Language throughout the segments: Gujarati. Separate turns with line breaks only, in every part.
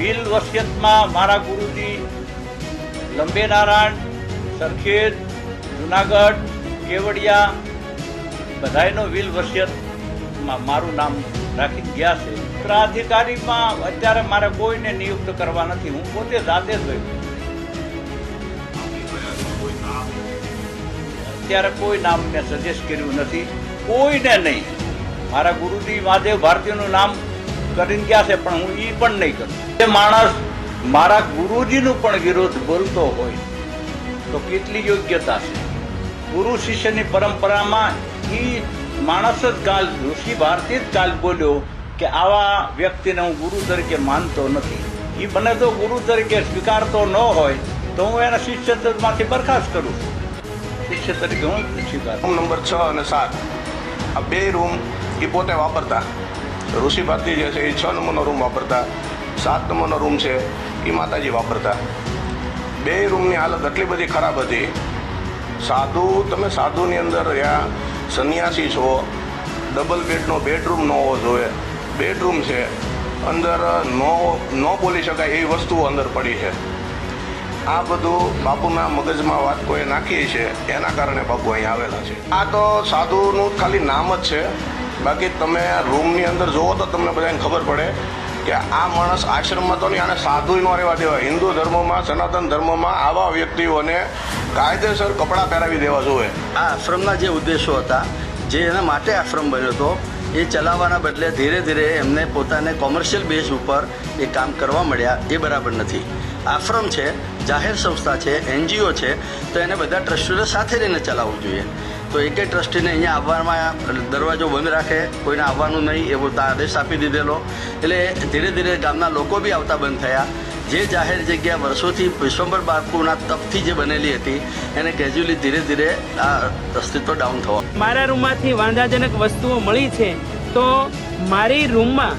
વ્હીલ વસિયતમાં મારા ગુરુજી લંબે નારાયણ સરખેજ, જુનાગઢ, કેવડિયા, બધાયનો વિલ વસિયતમાં મારું નામ રાખી ગયા છે. ઉત્તરાધિકારીમાં અત્યારે મારે કોઈને નિયુક્ત કરવા નથી. હું પોતે જાતે જ હોય અત્યારે કોઈ નામ મેં સજેસ્ટ કર્યું નથી. કોઈને નહીં. મારા ગુરુજી, મહાદેવ ભારતીનું નામ કરીને ગયા છે? પણ હું એ પણ નહીં કરું. એ માણસ મારા ગુરુજીનું પણ વિરોધ બોલતો હોય, તો કેટલી યોગ્યતા છે? ગુરુ શિષ્યની પરંપરામાં એ માણસ જ કાલ, ઋષિ ભારતી જ કાલ બોલ્યો કે આવા વ્યક્તિને હું ગુરુ તરીકે માનતો નથી. એ બને તો ગુરુ તરીકે સ્વીકારતો ન હોય, તો હું એના શિષ્યત્વમાંથી બરખાસ્ત કરું શિષ્ય તરીકે હું સ્વીકાર
રૂમ નંબર છ અને સાત. આ બે રૂમ એ પોતે વાપરતા. ઋષિ ભારતી જે છે, એ છ નંબરનો રૂમ વાપરતા, સાત નંબરનો રૂમ છે, એ માતાજી વાપરતા. બે રૂમની હાલત એટલી બધી ખરાબ હતી. સાધુ, તમે સાધુની અંદર રહ્યા, સંન્યાસી છો ડબલ બેડનો બેડરૂમ ન હોવો જોઈએ. બેડરૂમ છે, અંદર નો ન બોલી શકાય એવી વસ્તુઓ અંદર પડી છે. આ બધું બાપુના મગજમાં વાત કોઈ નાખી છે, એના કારણે બાપુ અહીં આવેલા છે. આ તો સાધુનું ખાલી નામ જ છે. બાકી તમે રૂમની અંદર જુઓ તો તમને બધાને ખબર પડે કે આ માણસ આશ્રમમાં તો નહીં, આને સાધુ ન રહેવા દેવા. હિન્દુ ધર્મમાં, સનાતન ધર્મમાં આવા વ્યક્તિઓને કાયદેસર કપડાં પહેરાવી દેવા જોઈએ.
આ આશ્રમના જે ઉદ્દેશો હતા, જે એના માટે આશ્રમ બન્યો હતો, એ ચલાવવાના બદલે ધીરે ધીરે એમને પોતાને કોમર્શિયલ બેઝ ઉપર એ કામ કરવા મળ્યા. એ બરાબર નથી. આશ્રમ છે, જાહેર સંસ્થા છે, એનજીઓ છે, તો એને બધા ટ્રસ્ટીઓને સાથે રહીને ચલાવવું જોઈએ. તો એકે ટ્રસ્ટીને અહીંયા આવવામાં દરવાજો બંધ રાખે, કોઈને આવવાનું નહીં એવો આદેશ આપી દીધેલો. એટલે ધીરે ધીરે ગામના લોકો બી આવતા બંધ થયા. જે જાહેર જગ્યા વર્ષોથી વિશ્વંભર બાપુના તપથી જે બનેલી હતી, એને ગ્રેજ્યુઅલી ધીરે ધીરે આ અસ્તિત્વ ડાઉન થવા.
મારા રૂમમાંથી વાંધાજનક વસ્તુઓ મળી છે, તો મારી રૂમમાં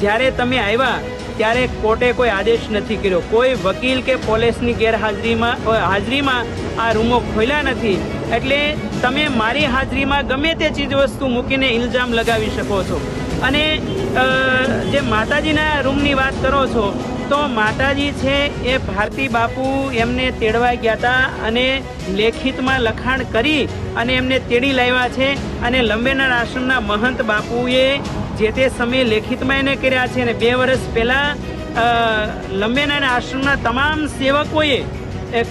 જ્યારે તમે આવ્યા ત્યારે કોર્ટે કોઈ આદેશ નથી કર્યો. કોઈ વકીલ કે પોલીસની ગેરહાજરીમાં હાજરીમાં આ રૂમો ખોલ્યા નથી. એટલે તમે મારી હાજરીમાં ગમે તે ચીજ વસ્તુ મૂકીને ઇલ્ઝામ લગાવી શકો છો. અને જે માતાજીના રૂમની વાત કરો છો, તો માતાજી છે એ ભારતી બાપુ એમને તેડવા ગયા હતા અને લેખિતમાં લખાણ કરી અને એમને તેડી લાવ્યા છે. અને લંબેનાર આશ્રમના મહંત બાપુએ જે તે સમયે લેખિતમાં એને કર્યા છે અને બે વર્ષ પહેલાં લંબેનાર આશ્રમના તમામ સેવકોએ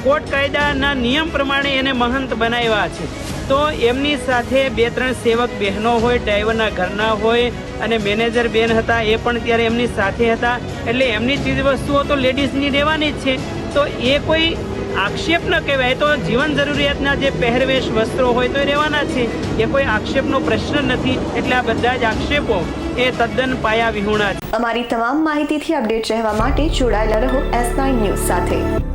કોર્ટ કાયદાના નિયમ પ્રમાણે એને મહંત બનાવ્યા છે. તો એમની સાથે બે ત્રણ સેવક બહેનો હોય, ડ્રાઈવરના ઘરના હોય અને મેનેજર બેન હતા, એ પણ ત્યારે એમની સાથે હતા. એટલે એમની ચીજ વસ્તુઓ તો લેડીઝની રહેવાની જ છે. તો એ કોઈ આક્ષેપ ન કહેવાય. તો જીવન જરૂરિયાતના જે પહેરવેશ વસ્ત્રો હોય તો એ રહેવાના છે. એ કોઈ આક્ષેપનો પ્રશ્ન નથી. એટલે આ બધા જ આક્ષેપો એ તદ્દન પાયા વિહોણા છે.
અમારી તમામ માહિતીથી અપડેટ રહેવા માટે જોડાયેલા રહો એસ નાઇન ન્યૂઝ સાથે.